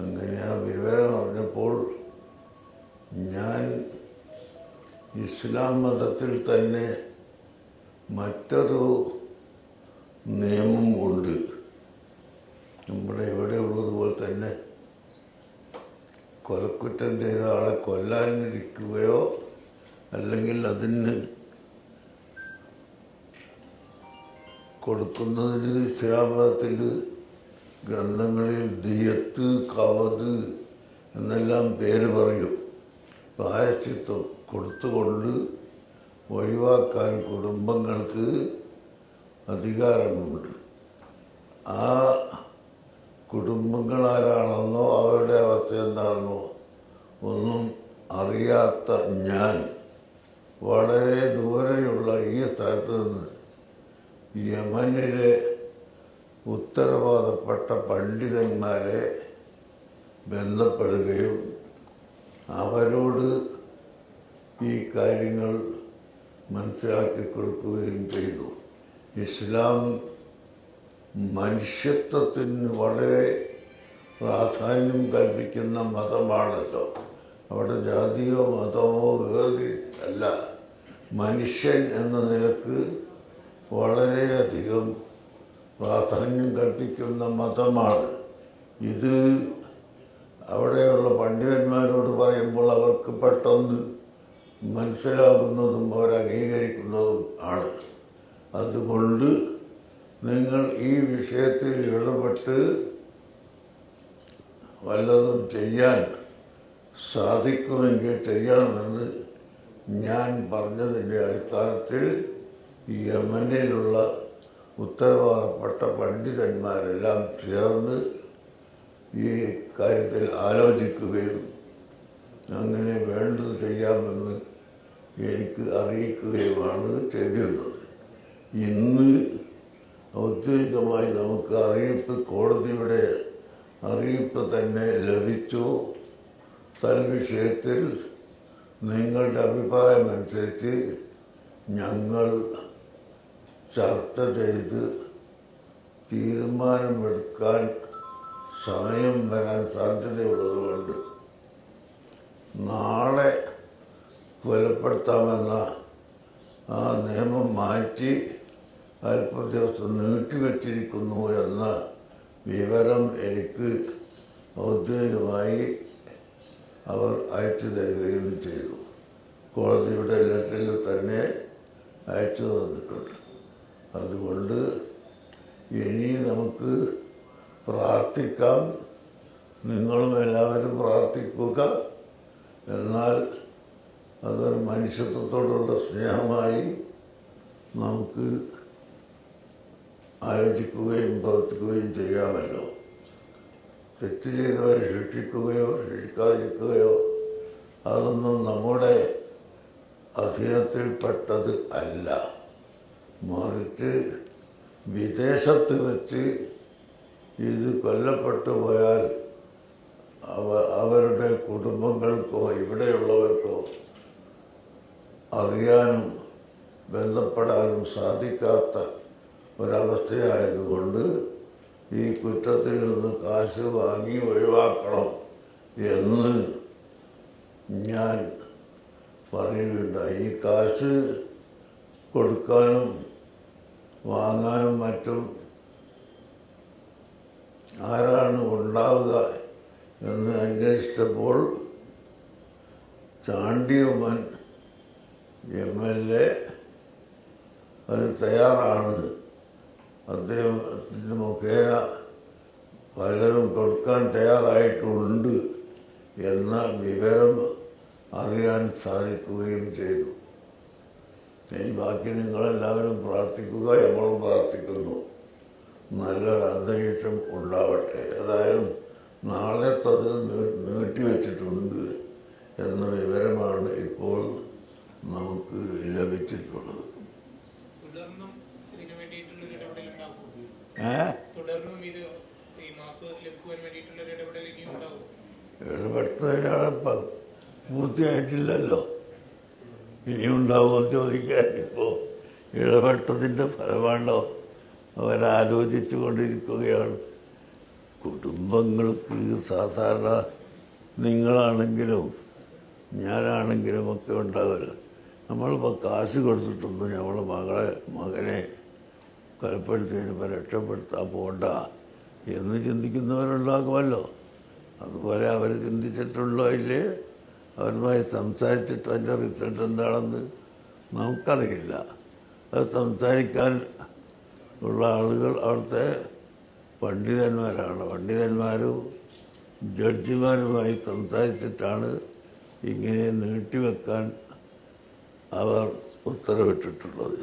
അങ്ങനെ ആ വിവരം അറിഞ്ഞപ്പോൾ ഞാൻ ഇസ്ലാം മതത്തിൽ തന്നെ മറ്റൊരു നിയമം ഉണ്ട്. നമ്മുടെ ഇവിടെ ഉള്ളതുപോലെ തന്നെ കൊലക്കുറ്റം ചെയ്ത ആളെ കൊല്ലാനിരിക്കുകയോ അല്ലെങ്കിൽ അതിന് കൊടുക്കുന്നതിന് ഇസ്ലാമതത്തിൽ ഗ്രന്ഥങ്ങളിൽ ദിയത്ത് കവത് എന്നെല്ലാം പേര് പറയും. പ്രായശ്ചിത്വം കൊടുത്തുകൊണ്ട് ഒഴിവാക്കാൻ കുടുംബങ്ങൾക്ക് അധികാരമുണ്ട്. ആ കുടുംബങ്ങൾ ആരാണെന്നോ അവരുടെ അവസ്ഥ എന്താണെന്നോ ഒന്നും അറിയാത്ത ഞാൻ വളരെ ദൂരെയുള്ള ഈ സ്ഥലത്ത് നിന്ന് യമനിലെ ഉത്തരവാദപ്പെട്ട പണ്ഡിതന്മാരെ ബന്ധപ്പെടുകയും അവരോട് ഈ കാര്യങ്ങൾ മനസ്സിലാക്കി കൊടുക്കുകയും ചെയ്തു. ഇസ്ലാം മനുഷ്യത്വത്തിന് വളരെ പ്രാധാന്യം കൽപ്പിക്കുന്ന മതമാണല്ലോ. അവിടെ ജാതിയോ മതമോ വേർതിരിച്ചല്ല. മനുഷ്യൻ എന്ന നിലയ്ക്ക് വളരെയധികം പ്രാധാന്യം കൽപ്പിക്കുന്ന മതമാണ്. ഇത് അവിടെയുള്ള പണ്ഡിതന്മാരോട് പറയുമ്പോൾ അവർക്ക് പെട്ടെന്ന് മനസ്സിലാകുന്നതും അവർ അംഗീകരിക്കുന്നതും ആണ്. അതുകൊണ്ട് നിങ്ങൾ ഈ വിഷയത്തിൽ ഇടപെട്ട് വല്ലതും ചെയ്യാൻ സാധിക്കുമെങ്കിൽ ചെയ്യണമെന്ന് ഞാൻ പറഞ്ഞതിന്റെ അടിസ്ഥാനത്തിൽ യമനിലുള്ള ഉത്തരവാദപ്പെട്ട പണ്ഡിതന്മാരെല്ലാം ചേർന്ന് ഈ കാര്യത്തിൽ ആലോചിക്കുകയും അങ്ങനെ വേണ്ടത് ചെയ്യാമെന്ന് എനിക്ക് അറിയിക്കുകയുമാണ് ചെയ്തിരുന്നത്. ഇന്ന് ഔദ്യോഗികമായി നമുക്ക് അറിയിപ്പ് കോടതിയുടെ അറിയിപ്പ് തന്നെ ലഭിച്ചു. തൽവിഷയത്തിൽ നിങ്ങളുടെ അഭിപ്രായമനുസരിച്ച് ഞങ്ങൾ ചർച്ച ചെയ്ത് തീരുമാനമെടുക്കാൻ സമയം വരാൻ സാധ്യതയുള്ളതുകൊണ്ട് നാളെ കൊലപ്പെടുത്താമെന്ന ആ നിയമം മാറ്റി അല്പ ദിവസം നീട്ടിവെച്ചിരിക്കുന്നു എന്ന വിവരം എനിക്ക് ഔദ്യോഗികമായി അവർ അയച്ചു തരികയും ചെയ്തു. കോടതിയുടെ ലെറ്ററിൽ തന്നെ അയച്ചു തന്നിട്ടുണ്ട്. അതുകൊണ്ട് ഇനി നമുക്ക് പ്രാർത്ഥിക്കാം. നിങ്ങളും എല്ലാവരും പ്രാർത്ഥിക്കുക. എന്നാൽ അതൊരു മനുഷ്യത്വത്തോടുള്ള സ്നേഹമായി നമുക്ക് ആലോചിക്കുകയും പ്രവർത്തിക്കുകയും ചെയ്യാമല്ലോ. തെറ്റ് ചെയ്തവരെ ശിക്ഷിക്കുകയോ ശിക്ഷിക്കാതിരിക്കുകയോ അതൊന്നും നമ്മുടെ അധീനത്തിൽപ്പെട്ടത് അല്ല. മറിച്ച് വിദേശത്ത് വെച്ച് ഇത് കൊല്ലപ്പെട്ടു പോയാൽ അവ അവരുടെ കുടുംബങ്ങൾക്കോ ഇവിടെയുള്ളവർക്കോ അറിയാനും ബന്ധപ്പെടാനും സാധിക്കാത്ത ഒരവസ്ഥയായതുകൊണ്ട് ഈ കുറ്റത്തിൽ നിന്ന് കാശ് വാങ്ങി ഒഴിവാക്കണം എന്ന് ഞാൻ പറയുകയുണ്ടായി ഈ കാശ് കൊടുക്കാനും വാങ്ങാനും മറ്റും ആരാണ് ഉണ്ടാവുക എന്ന് അന്വേഷിച്ചപ്പോൾ ചാണ്ടിയമ്മൻ എം എൽ എ അത് തയ്യാറാണ്. അദ്ദേഹത്തിന്റെ മുഖേന പലരും കൊടുക്കാൻ തയ്യാറായിട്ടുണ്ട് എന്ന വിവരം അറിയാൻ സാധിക്കുകയും ചെയ്തു. ഇനി ബാക്കി നിങ്ങളെല്ലാവരും പ്രാർത്ഥിക്കുക നമ്മളും പ്രാർത്ഥിക്കുന്നു. നല്ലൊരു അന്തരീക്ഷം ഉണ്ടാവട്ടെ. ഏതായാലും നാളത്തത് നീട്ടിവെച്ചിട്ടുണ്ട് എന്ന വിവരമാണ് ഇപ്പോൾ നമുക്ക് ലഭിച്ചിട്ടുള്ളത്. ഇടപെടുത്തതിനാളിപ്പം പൂർത്തിയായിട്ടില്ലല്ലോ. ഇനിയുണ്ടാവുമെന്ന് ചോദിക്കാൻ ഇപ്പോൾ ഇടപെട്ടതിന്റെ ഫലമാണോ അവരാലോചിച്ചു കൊണ്ടിരിക്കുകയാണ് കുടുംബങ്ങൾക്ക് സാധാരണ നിങ്ങളാണെങ്കിലും ഞാനാണെങ്കിലും ഒക്കെ ഉണ്ടാവില്ല. നമ്മളിപ്പോൾ കാശ് കൊടുത്തിട്ടൊന്നും നമ്മളെ മകളെ മകനെ കൊലപ്പെടുത്തി വരുമ്പോൾ രക്ഷപ്പെടുത്താൻ പോകണ്ട എന്ന് ചിന്തിക്കുന്നവരുണ്ടാകുമല്ലോ. അതുപോലെ അവർ ചിന്തിച്ചിട്ടുണ്ടോ ഇല്ലേ? അവരുമായി സംസാരിച്ചിട്ട് അതിന്റെ റിസൾട്ട് എന്താണെന്ന് നമുക്കറിയില്ല. അത് സംസാരിക്കാൻ ഉള്ള ആളുകൾ അവിടുത്തെ പണ്ഡിതന്മാരാണ്. പണ്ഡിതന്മാരും ജഡ്ജിമാരുമായി സംസാരിച്ചിട്ടാണ് ഇങ്ങനെ നീട്ടിവെക്കാൻ അവർ ഉത്തരവിട്ടിട്ടുള്ളത്.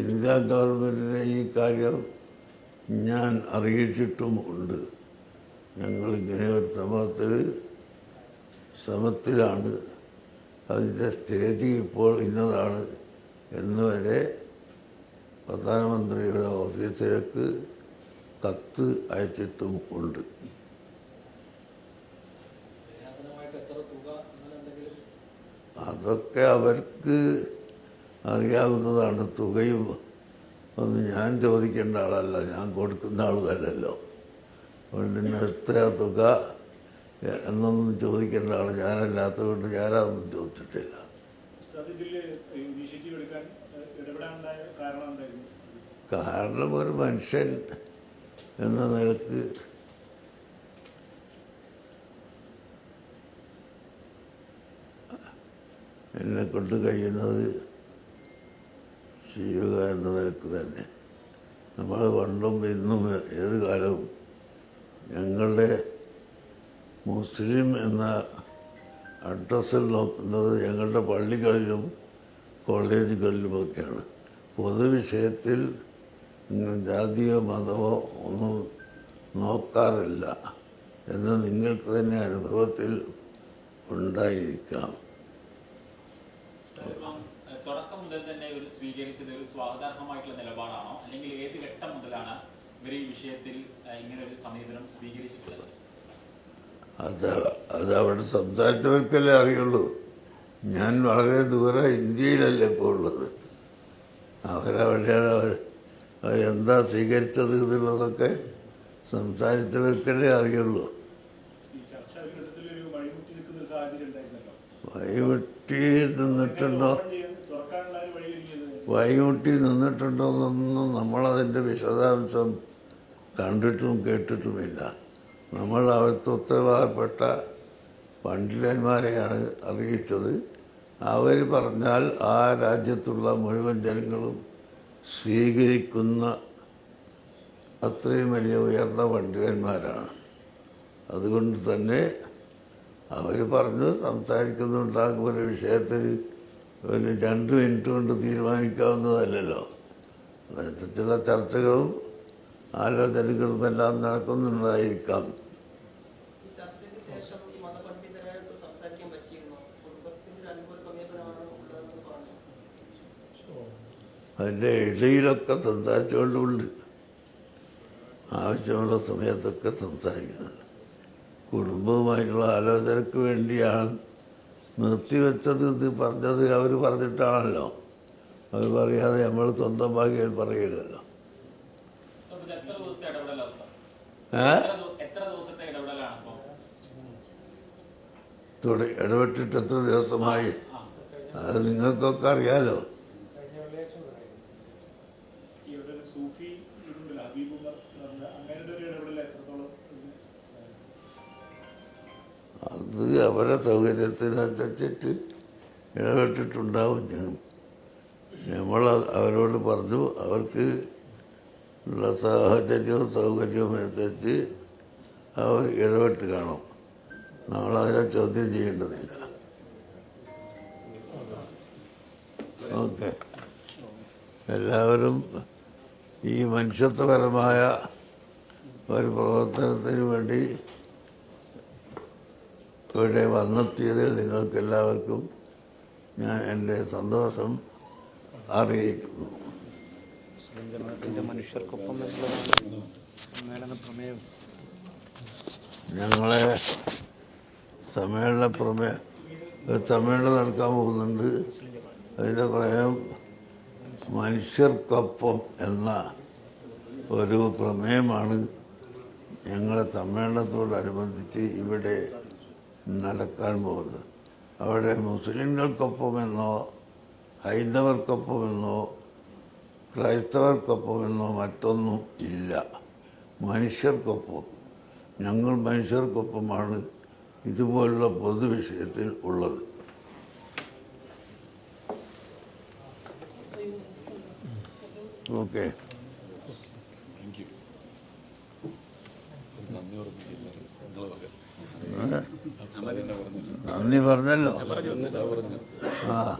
ഇന്ത്യ ഗവൺമെന്റിനെ ഈ കാര്യം ഞാൻ അറിയിച്ചിട്ടും ഉണ്ട്. ഞങ്ങളിങ്ങനെ ഒരു ശ്രമത്തിൽ ശ്രമത്തിലാണ് അതിന്റെ സ്റ്റേജ് ഇപ്പോൾ ഇന്നതാണ് എന്ന് വരെ പ്രധാനമന്ത്രിയുടെ ഓഫീസിലേക്ക് കത്ത് അയച്ചിട്ടും ഉണ്ട്. അതൊക്കെ അവർക്ക് അറിയാവുന്നതാണ്. തുകയും ഒന്നും ഞാൻ ചോദിക്കേണ്ട ആളല്ല. ഞാൻ കൊടുക്കുന്ന ആളല്ലല്ലോ അതുകൊണ്ട് ഇന്നത്തെ തുക? എന്നൊന്നും ചോദിക്കേണ്ട ആൾ ഞാനല്ലാത്തതുകൊണ്ട് ഞാനതൊന്നും ചോദിച്ചിട്ടില്ല. കാരണം ഒരു മനുഷ്യൻ എന്ന നിലയ്ക്ക് എന്നെ കൊണ്ട് കഴിയുന്നത് ചെയ്യുക എന്ന നിലയ്ക്ക് തന്നെ. നമ്മൾ പണ്ടും ഇന്നും ഏത് കാലവും ഞങ്ങളുടെ മുസ്ലിം എന്ന അഡ്രസ്സിൽ നോക്കുന്നത് ഞങ്ങളുടെ പള്ളികളിലും കോളേജുകളിലുമൊക്കെയാണ്. പൊതുവിഷയത്തിൽ ജാതിയോ മതമോ ഒന്നും നോക്കാറില്ല എന്ന് നിങ്ങൾക്ക് തന്നെ അനുഭവത്തിൽ ഉണ്ടായിരിക്കാം. മുതൽ തന്നെ സ്വീകരിച്ചത് സ്വാഗതാർഹമായിട്ടുള്ള നിലപാടാണോ? അല്ലെങ്കിൽ ഏത് ഘട്ടം മുതലാണ് ഇവർ ഈ വിഷയത്തിൽ ഇങ്ങനെ ഒരു സമീപനം സ്വീകരിച്ചിട്ടുള്ളത്? അത് അത് അവിടെ സംസാരിച്ചവർക്കല്ലേ അറിയുള്ളൂ. ഞാൻ വളരെ ദൂരെ ഇന്ത്യയിലല്ലേ ഇപ്പോൾ ഉള്ളത്. അവരവിടെയാണ് അവർ അവരെന്താ സ്വീകരിച്ചത് എന്നുള്ളതൊക്കെ സംസാരിച്ചവർക്കല്ലേ അറിയുള്ളൂ. വഴിമുട്ടി നിന്നിട്ടുണ്ടോ? വഴിമുട്ടി നിന്നിട്ടുണ്ടോ എന്നൊന്നും നമ്മളതിന്റെ വിശദാംശം കണ്ടിട്ടും കേട്ടിട്ടുമില്ല. നമ്മൾ അവിടുത്തെ ഉത്തരവാദപ്പെട്ട പണ്ഡിതന്മാരെയാണ് അറിയിച്ചത്. അവർ പറഞ്ഞാൽ ആ രാജ്യത്തുള്ള മുഴുവൻ ജനങ്ങളും സ്വീകരിക്കുന്ന അത്രയും വലിയ ഉയർന്ന പണ്ഡിതന്മാരാണ്. അതുകൊണ്ട് തന്നെ അവർ പറഞ്ഞു സംസാരിക്കുന്നുണ്ടാകും ഒരു വിഷയത്തിൽ ഒരു രണ്ട് മിനിറ്റ് കൊണ്ട് തീരുമാനിക്കാവുന്നതല്ലല്ലോ. അതിനെക്കുറിച്ചുള്ള ചർച്ചകളും ആലോചനകളും എല്ലാം നടക്കുന്നുണ്ടായിരിക്കാം. അതിന്റെ ഇടയിലൊക്കെ സംസാരിച്ചുകൊണ്ടുണ്ട് ആവശ്യമുള്ള സമയത്തൊക്കെ സംസാരിക്കുന്നുണ്ട് കുടുംബവുമായിട്ടുള്ള ആലോചനയ്ക്ക് വേണ്ടിയാണ്. നിർത്തിവെച്ചത് ഇത് പറഞ്ഞത് അവർ പറഞ്ഞിട്ടാണല്ലോ. അവർ പറയാതെ നമ്മൾ സ്വന്തം ഭാഗ്യയിൽ പറയില്ലല്ലോ തുട ഇടപെട്ടിട്ട് എത്ര ദിവസമായി? അത് നിങ്ങൾക്കൊക്കെ അറിയാലോ. അത് അവരെ സൗകര്യത്തിനനുസരിച്ചിട്ട് ഇടപെട്ടിട്ടുണ്ടാവും ഞാൻ. നമ്മൾ അവരോട് പറഞ്ഞു അവർക്ക് ഉള്ള സാഹചര്യവും സൗകര്യവും അനുസരിച്ച് അവർ ഇടപെട്ട് കാണും. നമ്മളതിനെ ചോദ്യം ചെയ്യേണ്ടതില്ല. ഓക്കെ. എല്ലാവരും ഈ മനുഷ്യത്വപരമായ ഒരു പ്രവർത്തനത്തിന് വേണ്ടി ഇവിടെ വന്നെത്തിയതിൽ നിങ്ങൾക്കെല്ലാവർക്കും ഞാൻ എന്റെ സന്തോഷം അറിയിക്കുന്നു. ഞങ്ങളെ സമ്മേളന പ്രമേയം ഒരു സമ്മേളനം നടക്കാൻ പോകുന്നുണ്ട്. അതിന്റെ പ്രമേയം മനുഷ്യർക്കൊപ്പം എന്ന ഒരു പ്രമേയമാണ് ഞങ്ങളെ സമ്മേളനത്തോടനുബന്ധിച്ച് ഇവിടെ നടക്കാൻ പോകുന്നത്. അവിടെ മുസ്ലിങ്ങൾക്കൊപ്പമെന്നോ ഹൈന്ദവർക്കൊപ്പമെന്നോ ക്രൈസ്തവർക്കൊപ്പമെന്നോ മറ്റൊന്നും ഇല്ല. മനുഷ്യർക്കൊപ്പം. ഞങ്ങൾ മനുഷ്യർക്കൊപ്പമാണ് ഇതുപോലുള്ള പൊതുവിഷയത്തിൽ ഉള്ളത്. ഓക്കെ. പറഞ്ഞല്ലോ. ആ.